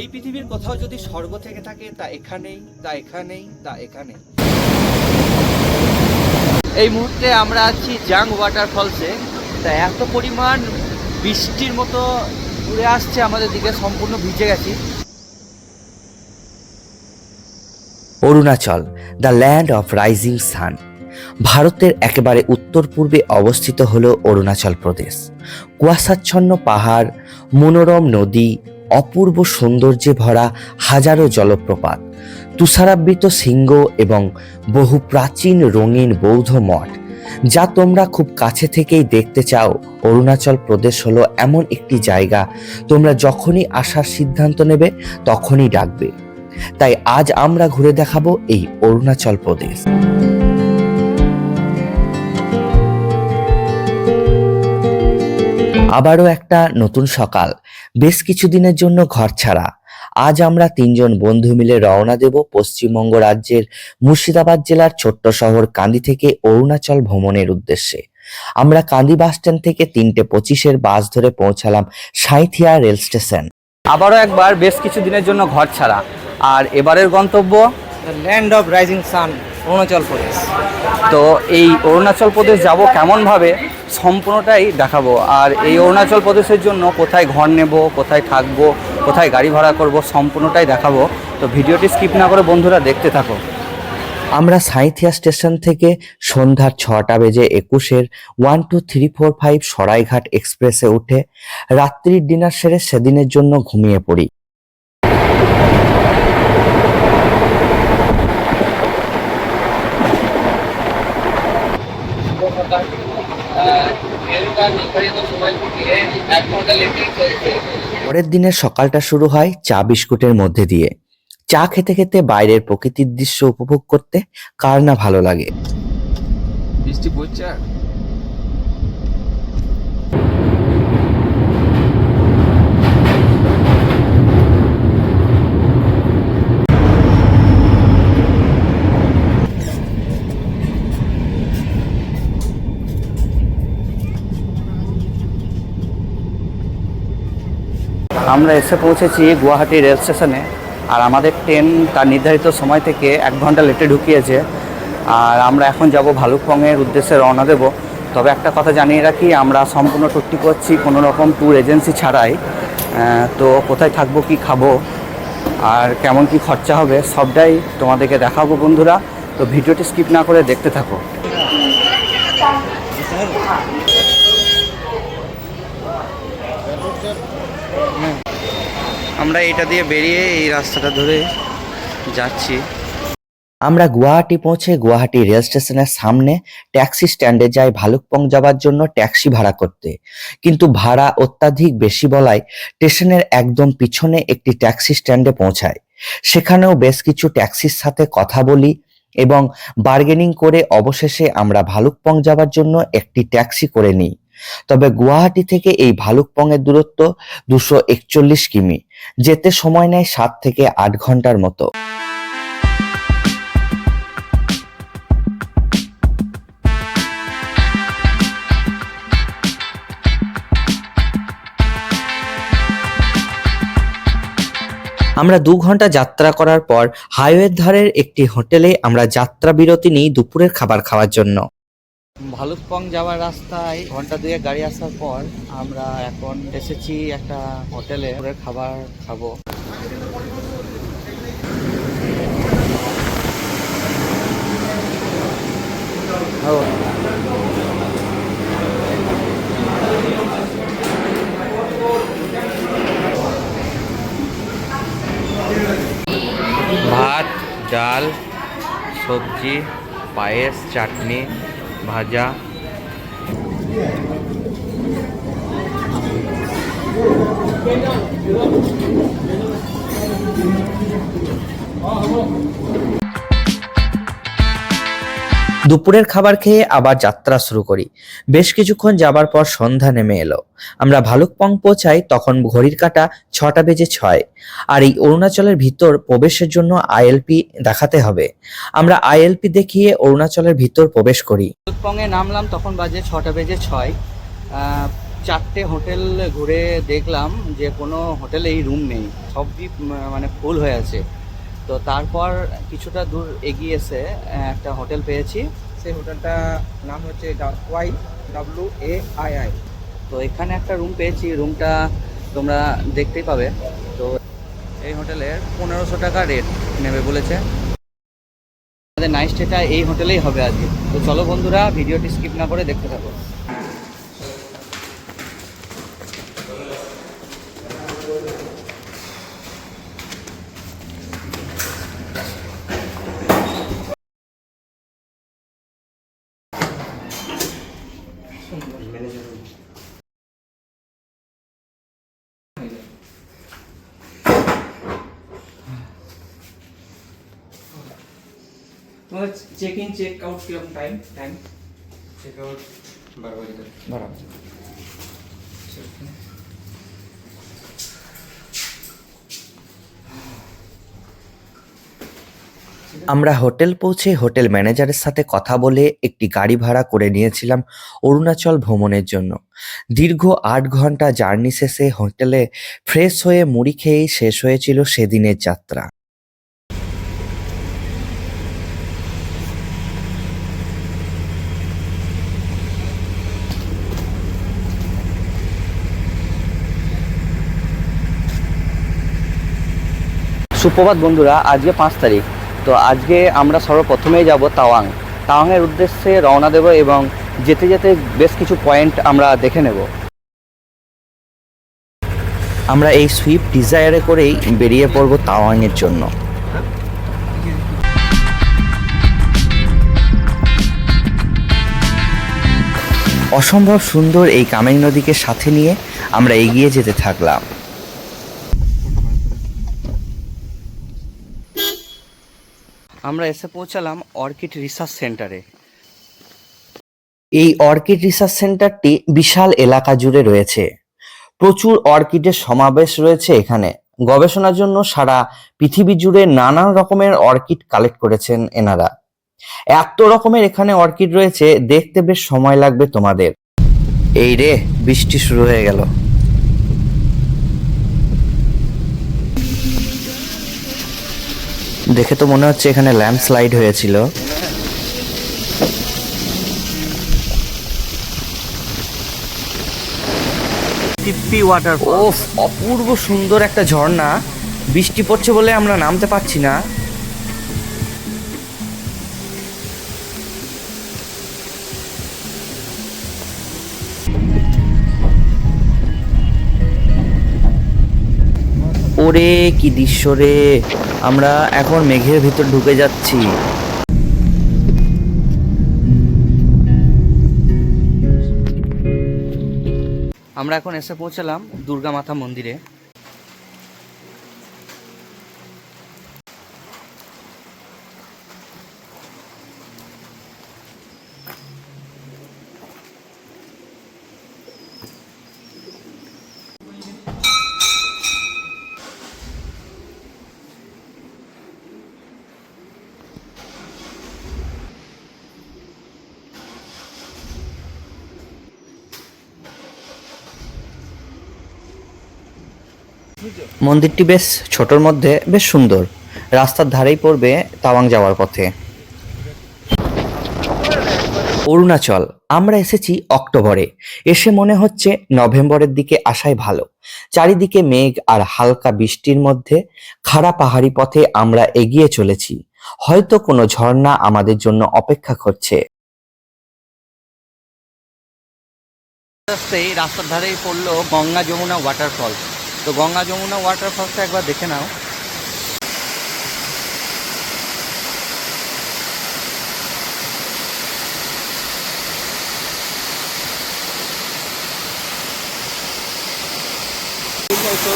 এই পৃথিবীর কোথাও যদি স্বর্গ থেকে থাকে, তা এখানেই তা এখানেই, তা এখানে এই মুহূর্তে আমরা আছি জাং ওয়াটারফলসে। তা এত পরিমাণ বৃষ্টির মতো উড়ে আসছে, আমাদের দিকে সম্পূর্ণ ভিজে গেছি। Arunachal, the land of rising sun. ভারতের একেবারে উত্তর পূর্বে অবস্থিত হল অরুণাচল প্রদেশ। কুয়াশাচ্ছন্ন পাহাড়, মনোরম নদী অপূর্ব সৌন্দর্যে ভরা হাজারো জলপ্রপাত, তুষারাবৃত সিংহ এবং বহু প্রাচীন রঙিন বৌদ্ধ মঠ, যা তোমরা খুব কাছে থেকেই দেখতে চাও। অরুণাচল প্রদেশ হলো এমন একটি জায়গা, তোমরা যখনই আসার সিদ্ধান্ত নেবে, তখনই ডাকবে। তাই আজ আমরা ঘুরে দেখাবো এই অরুণাচল প্রদেশ। আবারও একটা নতুন সকাল। বেশ কিছুদিনের জন্য ঘর ছাড়া। আজ আমরা তিনজন বন্ধু মিলে রওনা দেব পশ্চিমবঙ্গ রাজ্যের মুর্শিদাবাদ জেলার ছোট্ট শহর কান্দি থেকে অরুণাচল ভ্রমণের উদ্দেশ্যে। আমরা কান্দি বাস স্ট্যান্ড থেকে তিনটে পঁচিশের বাস ধরে পৌঁছালাম সাঁইথিয়া রেল স্টেশন। আবারও একবার বেশ কিছু দিনের জন্য ঘর ছাড়া। আর এবারের গন্তব্য? Land of rising sun Arunachal Pradesh. তো এই অরুণাচল প্রদেশ যাব কেমনভাবে সম্পূর্ণটাই দেখাবো। আর এই অরুণাচল প্রদেশের জন্য কোথায় ঘর নেব, কোথায় থাকব, কোথায় গাড়ি ভাড়া করব সম্পূর্ণটাই দেখাবো। তো ভিডিওটি স্কিপ না করে বন্ধুরা দেখতে থাকো। আমরা সাঁইথিয়া স্টেশন থেকে সন্ধ্যার ছটা বেজে একুশের one two three four five Saraighat এক্সপ্রেসে উঠে রাত্রির ডিনার সেরে সেদিনের জন্য ঘুমিয়ে পড়ি। পরের দিনের সকালটা শুরু হয় চা বিস্কুটের মধ্যে দিয়ে। চা খেতে খেতে বাইরের প্রকৃতির দৃশ্য উপভোগ করতে কার না ভালো লাগে? বৃষ্টি পড়ছে আমরা এসে পৌঁছেছি গুয়াহাটি রেল স্টেশনে। আর আমাদের ট্রেন তার নির্ধারিত সময় থেকে এক ঘণ্টা লেটে ঢুকিয়েছে। আর আমরা এখন যাব ভালুকপংয়ের উদ্দেশ্যে রওনা দেব। তবে একটা কথা জানিয়ে রাখি, আমরা সম্পূর্ণ টুকটি করছি কোনো রকম ট্যুর এজেন্সি ছাড়াই। তো কোথায় থাকব, কি খাব, আর কেমন কি খরচা হবে, সবটাই তোমাদেরকে দেখাবো বন্ধুরা। তো ভিডিওটি স্কিপ না করে দেখতে থাকো। আমরা এটা দিয়ে বেরিয়ে এই রাস্তাটা ধরে যাচ্ছি। আমরা গুয়াহাটি পৌঁছে গুয়াহাটি রেল স্টেশনের সামনে ট্যাক্সি স্ট্যান্ডে যাই ভালুকপং যাবার জন্য ট্যাক্সি ভাড়া করতে। কিন্তু ভাড়া অত্যাধিক বেশি বলায় স্টেশনের একদম পিছনে একটি ট্যাক্সি স্ট্যান্ডে পৌঁছায়। সেখানেও বেশ কিছু ট্যাক্সির সাথে কথা বলি এবং বার্গেনিং করে অবশেষে আমরা ভালুকপং যাবার জন্য একটি ট্যাক্সি করে নিই। তবে গুয়াহাটি থেকে এই ভালুকপং এর দূরত্ব দুশো একচল্লিশ কিমি, যেতে সময় নেয় সাত থেকে আট ঘণ্টার মতো। আমরা দু ঘণ্টা যাত্রা করার পর হাইওয়ের ধারের একটি হোটেলে আমরা যাত্রা বিরতি নিই দুপুরের খাবার খাওয়ার জন্য। ভালুকপং যাওয়ার রাস্তায় ঘণ্টা দুয়েক গাড়ি আসার পর আমরা এখন এসেছি একটা হোটেলে। খাবার খাব। ভাত, ডাল, সবজি, পায়েস, চাটনি। ভাজা দুপুরের খাবার খেয়ে আবার যাত্রা শুরু করি। বেশ কিছুক্ষণ যাবার পর সন্ধ্যা নেমে এলো। আমরা ভালুকপং পৌঁছাই তখন ঘড়ির কাটা ছটা বেজে ছয়। আর এই অরুণাচলের ভিতর প্রবেশের জন্য আইএলপি দেখাতে হবে। আমরা আইএলপি দেখিয়ে অরুণাচলের ভিতর প্রবেশ করি। ভালুকপংয়ে নামলাম, তখন বাজে ছটা বেজে ছয়। চারটে হোটেল ঘুরে দেখলাম যে কোনো হোটেলেই রুম নেই। সবই মানে ফুল হয়ে আছে। তো তারপর কিছুটা দূর এগিয়ে এসে একটা হোটেল পেয়েছি। সেই হোটেলটা নাম হচ্ছে Y W A I I. তো এখানে একটা রুম পেয়েছি রুমটা তোমরা দেখতেই পাবে। তো এই হোটেলের পনেরোশো টাকা রেট নেবে বলেছে। আমাদের নাইট স্টেটা এই হোটেলেই হবে আজকে। তো চলো বন্ধুরা, ভিডিওটি স্কিপ না করে দেখতে থাকো। চেক ইন চেক আউট কীরকম টাইম টাইম চেক আউট বারো বাজে তক বরাবর আমরা হোটেল পৌঁছে হোটেল ম্যানেজারের সাথে কথা বলে একটি গাড়ি ভাড়া করে নিয়েছিলাম অরুণাচল ভ্রমণের জন্য। দীর্ঘ আট ঘণ্টা জার্নি শেষে হোটেলে ফ্রেশ হয়ে মুড়ি খেয়েই শেষ হয়েছিল সেদিনের যাত্রা। সুপ্রভাত বন্ধুরা, আজকে পাঁচ তারিখ। তো আজকে আমরা সর্বপ্রথমেই যাব তাওয়াং। তাওয়াংয়ের উদ্দেশ্যে রওনা দেব এবং যেতে যেতে বেশ কিছু পয়েন্ট আমরা দেখে নেব। আমরা এই সুইফট ডিজায়ারে করেই বেরিয়ে পড়ব তাওয়াংয়ের জন্য। অসম্ভব সুন্দর এই কামেং নদীকে সাথে নিয়ে আমরা এগিয়ে যেতে থাকলাম। আমরা এসে পৌঁছালাম অর্কিড রিসার্চ সেন্টারে। এই অর্কিড রিসার্চ সেন্টারটি বিশাল এলাকা জুড়ে রয়েছে। প্রচুর অর্কিডের সমাবেশ রয়েছে এখানে। গবেষণার জন্য সারা পৃথিবী জুড়ে নানান রকমের অর্কিড কালেক্ট করেছেন এনারা। এত রকমের এখানে অর্কিড রয়েছে, দেখতে বেশ সময় লাগবে তোমাদের। এই রে, বৃষ্টি শুরু হয়ে গেল। দেখে তো মনে হচ্ছে এখানে ল্যাম্প স্লাইড হয়েছিল ওয়াটার ও অপূর্ব সুন্দর একটা ঝর্ণা। বৃষ্টি পড়ছে বলে আমরা নামতে পারছি না। ওরে, কি দৃশ্য রে। আমরা এখন মেঘের ভিতর ঢুকে যাচ্ছি। আমরা এখন এসে পৌঁছালাম দুর্গা মাতা মন্দিরে। মন্দিরটি বেশ ছোটর মধ্যে বেশ সুন্দর। রাস্তার ধারেই পড়বে তাওয়াং যাওয়ার পথে। অরুণাচল, আমরা এসেছি অক্টোবরে। এসে মনে হচ্ছে নভেম্বরের দিকে আসাই ভালো। চারিদিকে মেঘ আর হালকা বৃষ্টির মধ্যে খাড়া পাহাড়ি পথে আমরা এগিয়ে চলেছি। হয়তো কোনো ঝর্ণা আমাদের জন্য অপেক্ষা করছে। রাস্তার ধারেই পড়ল গঙ্গা যমুনা ওয়াটারফল তো গঙ্গা যমুনা ওয়াটারফলসটা একবার দেখে নাও।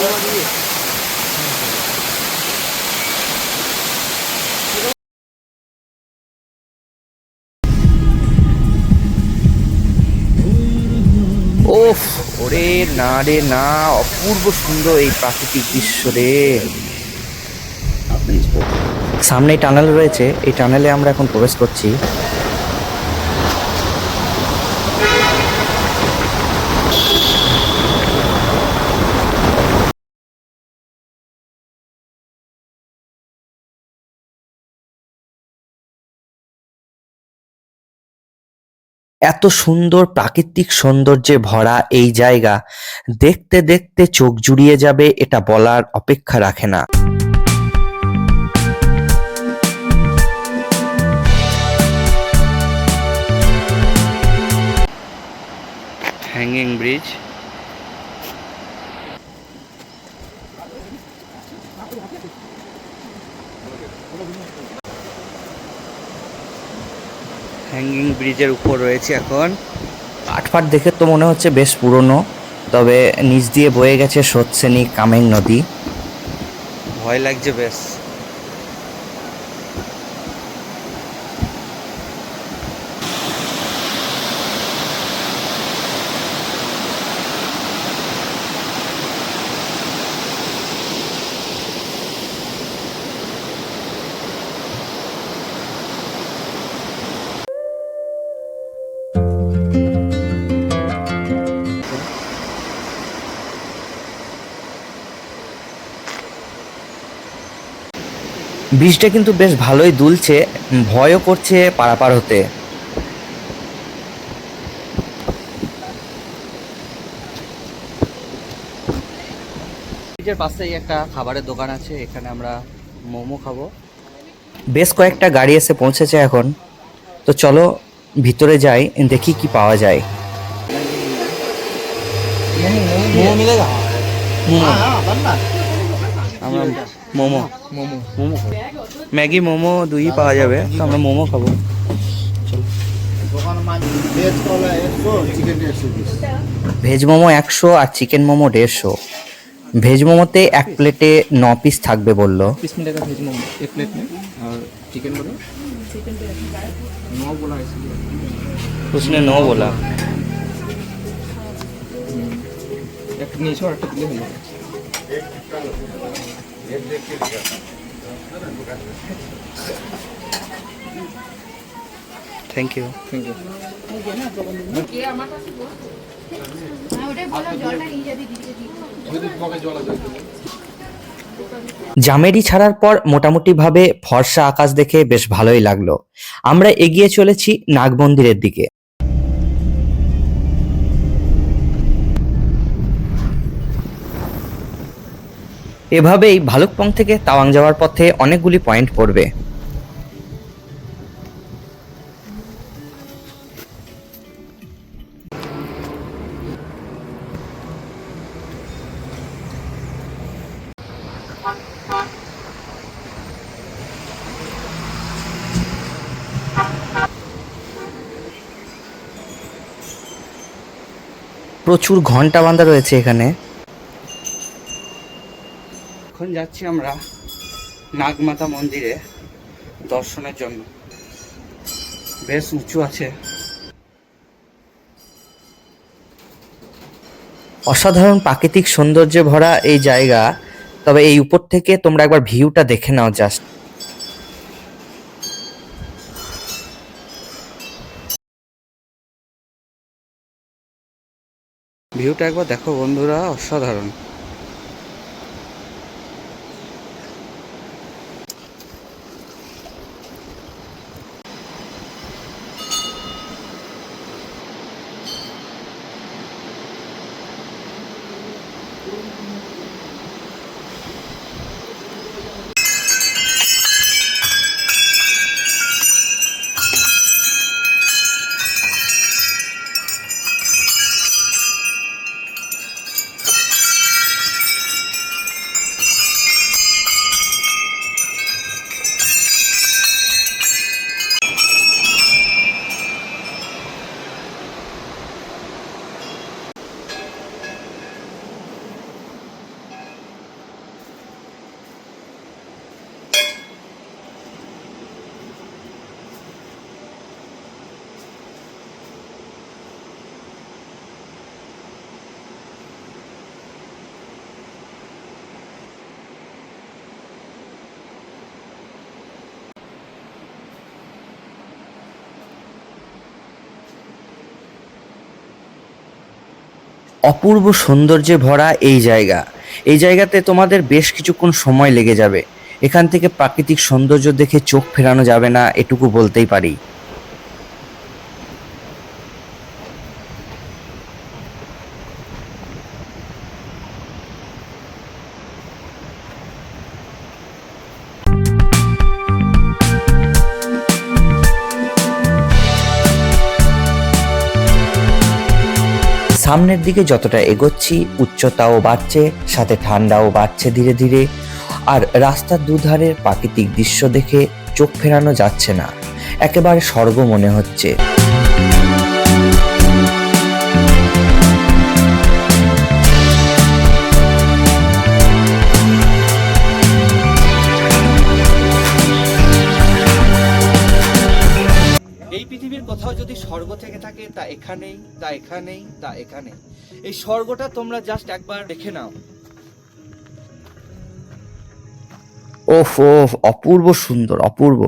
ওফ না রে না অপূর্ব সুন্দর এই প্রাকৃতিক দৃশ্য রে। সামনে টানেল রয়েছে এই টানেলে আমরা এখন প্রবেশ করছি। এত সুন্দর প্রাকৃতিক সৌন্দর্যে ভরা এই জায়গা, দেখতে দেখতে চোখ জুড়িয়ে যাবে এটা বলার অপেক্ষা রাখে না। হ্যাঙ্গিং ব্রিজ হ্যাঙ্গিং ব্রিজের উপর রয়েছে এখন। কাঠফাট দেখে তো মনে হচ্ছে বেশ পুরনো তবে নিচ দিয়ে বয়ে গেছে সৎসেনী কামেং নদী। ভয় লাগছে বেশ। ব্রিজটা কিন্তু বেশ ভালোই দুলছে ভয়ও করছে পারাপার হতে। ব্রিজের পাশেই একটা খাবারের দোকান আছে এখানে আমরা মোমো খাব। বেশ কয়েকটা গাড়ি এসে পৌঁছেছে এখন। তো চলো ভিতরে যাই দেখি কি পাওয়া যায়। মোমো মিলেগা আমরা মোমো। মোমো মোমো খাবো ম্যাগি মোমো দুই পাওয়া যাবে তো আমরা মোমো খাবো ভেজ মোমো একশো আর চিকেন মোমো দেড়শো ভেজ মোমোতে এক প্লেটে ন পিস থাকবে বললো बीस मिनट का भेज मोमो एक प्लेट में और चिकन बोलो नौ बोला इसलिए उसने नो बोला एक नीचे और एक दिले हलो থ্যাংক ইউ জামেরি ছাড়ার পর মোটামুটিভাবে ফর্সা আকাশ দেখে বেশ ভালোই লাগল। আমরা এগিয়ে চলেছি নাগমন্দিরের দিকে। এভাবেই ভালুকপং থেকে তাওয়াং যাওয়ার পথে অনেকগুলি পয়েন্ট পড়বে। প্রচুর ঘণ্টা বাঁধা রয়েছে এখন। যাচ্ছি আমরা নাগমাতা মন্দিরে দর্শনের জন্য। বেশ উঁচু আছে। অসাধারণ প্রাকৃতিক সৌন্দর্যে ভরা এই জায়গা তবে এই উপর থেকে তোমরা একবার ভিউটা দেখে নাও জাস্ট ভিউটা একবার দেখো বন্ধুরা অসাধারণ। অপূর্ব সৌন্দর্যে ভরা এই জায়গা। এই জায়গাতে তোমাদের বেশ কিছুক্ষণ সময় লেগে যাবে। এখান থেকে প্রাকৃতিক সৌন্দর্য দেখে চোখ ফেরানো যাবে না, এটুকু বলতেই পারি। সামনের দিকে যতটা এগোচ্ছি, উচ্চতাও বাড়ছে, সাথে ঠান্ডাও বাড়ছে ধীরে ধীরে। আর রাস্তার দুধারের প্রাকৃতিক দৃশ্য দেখে চোখ ফেরানো যাচ্ছে না। একেবারে স্বর্গ মনে হচ্ছে। পৃথিবীর কোথাও যদি স্বর্গ থেকে থাকে, তা এখানেই তা এখানেই, তা এখানে এই স্বর্গটা তোমরা জাস্ট একবার দেখে নাও। ওফ ওফ, অপূর্ব সুন্দর, অপূর্ব।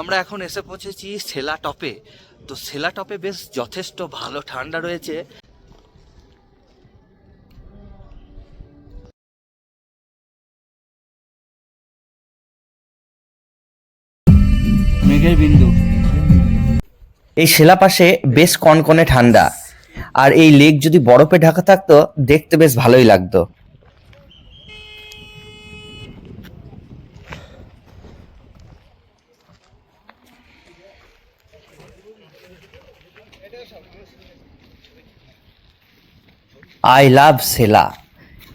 আমরা এখন এসে পৌঁছেছি সেলা টপে তো সেলা টপে বেশ যথেষ্ট ভালো ঠান্ডা রয়েছে। মেঘের বিন্দু। এই শিলা পাশে বেশ কনকনে ঠান্ডা। আর এই লেক যদি বরফে ঢাকা থাকতো দেখতে বেশ ভালোই লাগতো। আই লাভ সেলা।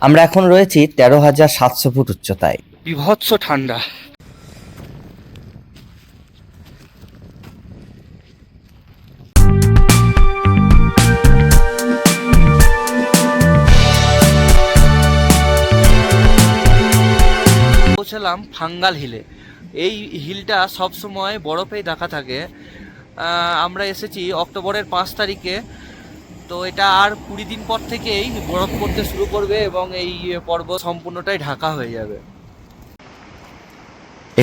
আমরা এখন রয়েছি তেরো হাজার সাতশো ফুট উচ্চতায়। বিভৎস ঠান্ডা। পৌঁছালাম ফাঙ্গাল হিলে। এই হিলটা সবসময় বরফেই ঢাকা থাকে। আমরা এসেছি অক্টোবরের পাঁচ তারিখে। তো এটা আর কুড়ি দিন পর থেকেই বরফ পড়তে শুরু করবে এবং এই পর্বত সম্পূর্ণটাই ঢাকা হয়ে যাবে।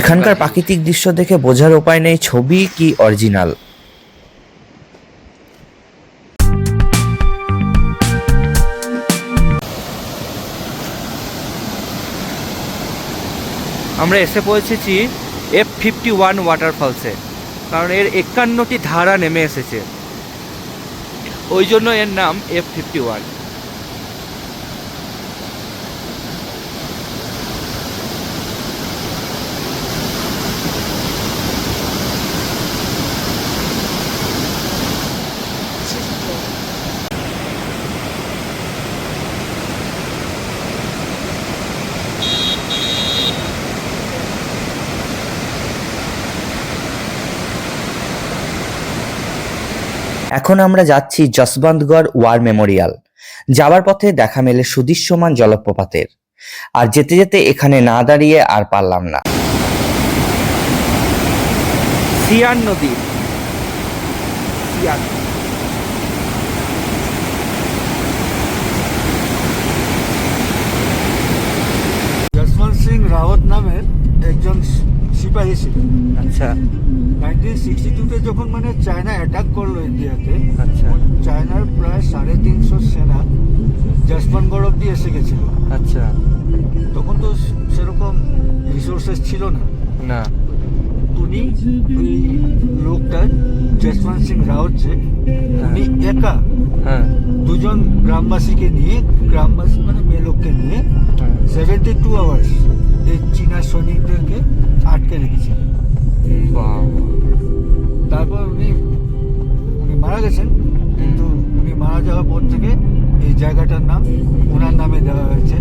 এখানকার প্রাকৃতিক দৃশ্য দেখে বোঝার উপায় নেই ছবি কি অরিজিনাল। আমরা এসে পৌঁছেছি এফ ফিফটি ওয়ান ওয়াটারফলসে কারণ এর একান্নটি ধারা নেমে এসেছে। ওই জন্য এর নাম এফ ফিফটি ওয়ান এখন আমরা যাচ্ছি যশবন্তগড় ওয়ার মেমোরিয়াল। যাওয়ার পথে দেখা মেলে সুদৃশ্যমান জলপ্রপাতের। আর যেতে যেতে এখানে না দাঁড়িয়ে আর পারলাম না। সিয়ান নদী। সিয়ান যশবন্ত সিং রাওয়াত নামের একজন ছিলেন আচ্ছা। নাইনটিন সিক্সটি টুতে যখন মানে চায়না অ্যাটাক করল ইন্ডিয়াতে আচ্ছা। চায়নার প্রায় সাড়ে তিনশো সেনা যশবন্তগড় অব্দি এসে গেছিল। আচ্ছা। তখন তো সেরকম রিসোর্সেস ছিল না। না। উনি ওই লোকটা যশবন্ত সিং রাওয়াত যে উনি একা হ্যাঁ। দুজন গ্রামবাসীকে নিয়ে গ্রামবাসী মানে মেয়ে লোককে নিয়ে সেভেন্টি টু আওয়ার্স এই চীনা সৈনিকদেরকে আটকে রেখেছিলেন তারপর উনি উনি মারা গেছেন কিন্তু উনি মারা যাওয়ার পর থেকে এই জায়গাটার নাম ওনার নামে দেওয়া হয়েছে।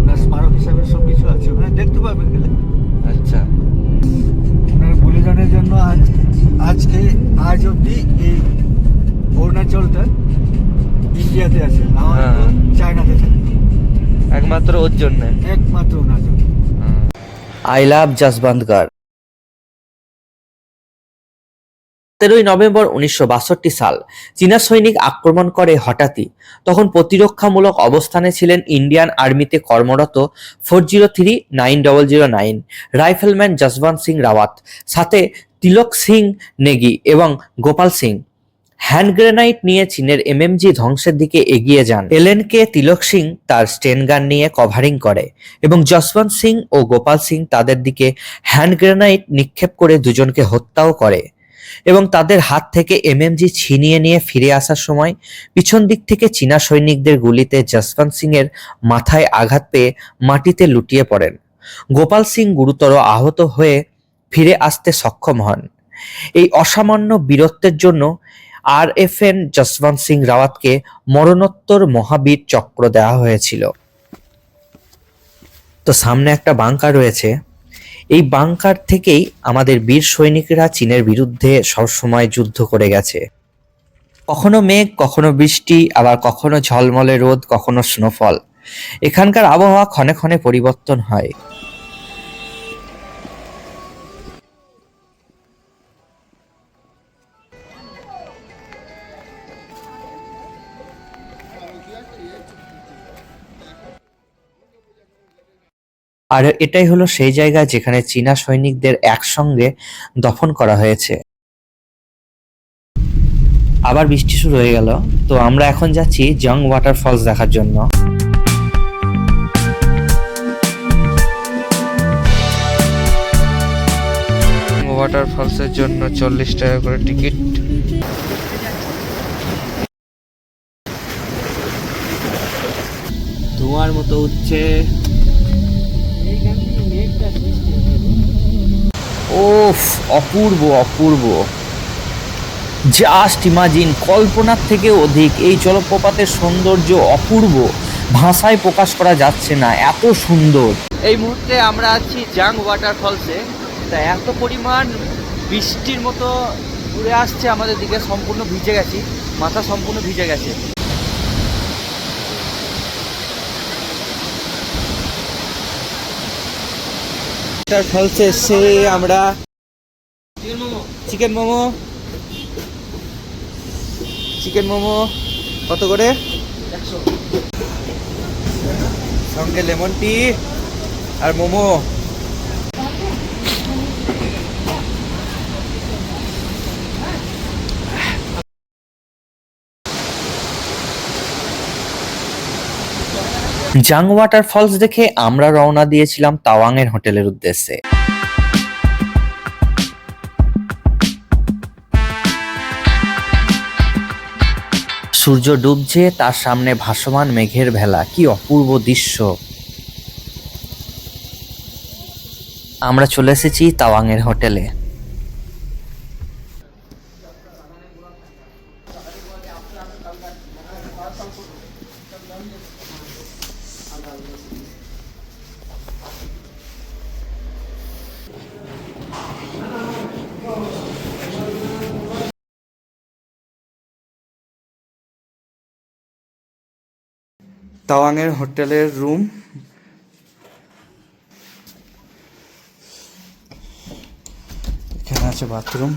ওনার স্মারক হিসাবে সব কিছু আছে। ওখানে দেখতে পাবেন গেলে। আচ্ছা। ওনার বলিদানের জন্য আজ আজকে আজ অবধি এই অরুণাচলটা ইন্ডিয়াতে আছে না হ্যাঁ। চায়নাতে থাকে। একমাত্র ওর জন্য। একমাত্র ওনার জন্য। আই লাভ যশবন্তগড় তেরোই নভেম্বর উনিশশো বাষট্টি সাল, চীনা সৈনিক আক্রমণ করে হঠাৎই। তখন প্রতিরক্ষামূলক অবস্থানে ছিলেন ইন্ডিয়ান আর্মিতে কর্মরত four zero three nine double zero nine, rifleman Jaswant Singh Rawat, সাথে তিলক সিং নেগি এবং গোপাল সিং। হ্যান্ড গ্রেনাইট নিয়ে চীনের এমএমজি ধ্বংসের দিকে এগিয়ে যান। এলএনকে তিলক সিং তার স্টেন গান নিয়ে কভারিং করে এবং যশবন্ত সিং ও গোপাল সিং তাদের দিকে হ্যান্ড গ্রেনাইট নিক্ষেপ করে দুজনকে হত্যাও করে এবং তাদের হাত থেকে এমএমজি ছিনিয়ে নিয়ে ফিরে আসার সময় পিছন দিক থেকে চীনা সৈনিকদের গুলিতে যশবন্ত সিং এর মাথায় আঘাত পেয়ে মাটিতে লুটিয়ে পড়েন। গোপাল সিং গুরুতর আহত হয়ে ফিরে আসতে সক্ষম হন। এই অসামান্য বীরত্বের জন্য R F N Jaswant Singh রাওয়াতকে মরণোত্তর মহাবীর চক্র দেওয়া হয়েছিল। তো সামনে একটা বাংকার রয়েছে। এই বাংকার থেকেই আমাদের বীর সৈনিকরা চীনের বিরুদ্ধে সবসময় যুদ্ধ করে গেছে। কখনো মেঘ, কখনো বৃষ্টি, আবার কখনো ঝলমলে রোদ, কখনো স্নোফল এখানকার আবহাওয়া ক্ষণে ক্ষণে পরিবর্তন হয়। আর এটাই হলো সেই জায়গা যেখানে চীনা সৈনিকদের একসঙ্গে দফন করা হয়েছে। আবার বৃষ্টি শুরু হয়ে গেল, তো আমরা এখন যাচ্ছি জং ওয়াটারফলস দেখার জন্য। ওয়াটারফলসের জন্য চল্লিশ টাকা করে টিকিট। ধোঁয়ার মতো উঠছে। ওফ অপূর্ব অপূর্ব। জাস্ট ইমাজিন কল্পনার থেকে অধিক। এই জলপ্রপাতের সৌন্দর্য অপূর্ব। ভাষায় প্রকাশ করা যাচ্ছে না এত সুন্দর। এই মুহূর্তে আমরা আছি জাং ওয়াটারফলসে। তা এত পরিমাণ বৃষ্টির মতো উড়ে আসছে আমাদের দিকে সম্পূর্ণ ভিজে গেছি। মাথা সম্পূর্ণ ভিজে গেছে। ওয়াটারফলসে এসে আমরা চিকেন মোমো। চিকেন মোমো কত করে? সঙ্গে লেমন টি আর মোমো। জাং ওয়াটার ফলস দেখে আমরা রওনা দিয়েছিলাম তাওয়াংয়ের হোটেলের উদ্দেশ্যে। সূর্য ডুবছে, তার সামনে ভাসমান মেঘের ভেলা, কি অপূর্ব দৃশ্য। আমরা চলে এসেছি তাওয়াংয়ের হোটেলে। তাওয়াংয়ের হোটেলের রুম। এখানে আছে বাথরুম।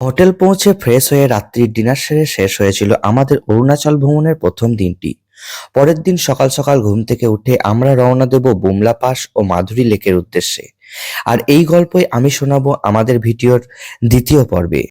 হোটেল পৌঁছে ফ্রেশ হয়ে রাত্রির ডিনার সেরে শেষ হয়েছিল আমাদের অরুণাচল ভ্রমণের প্রথম দিনটি। পরের দিন সকাল সকাল ঘুম থেকে উঠে আমরা রওনা দেব বুমলা পাস ও মাধুরী লেকের উদ্দেশ্যে। আর এই গল্পই আমি শোনাবো আমাদের ভিডিওর দ্বিতীয় পর্বে।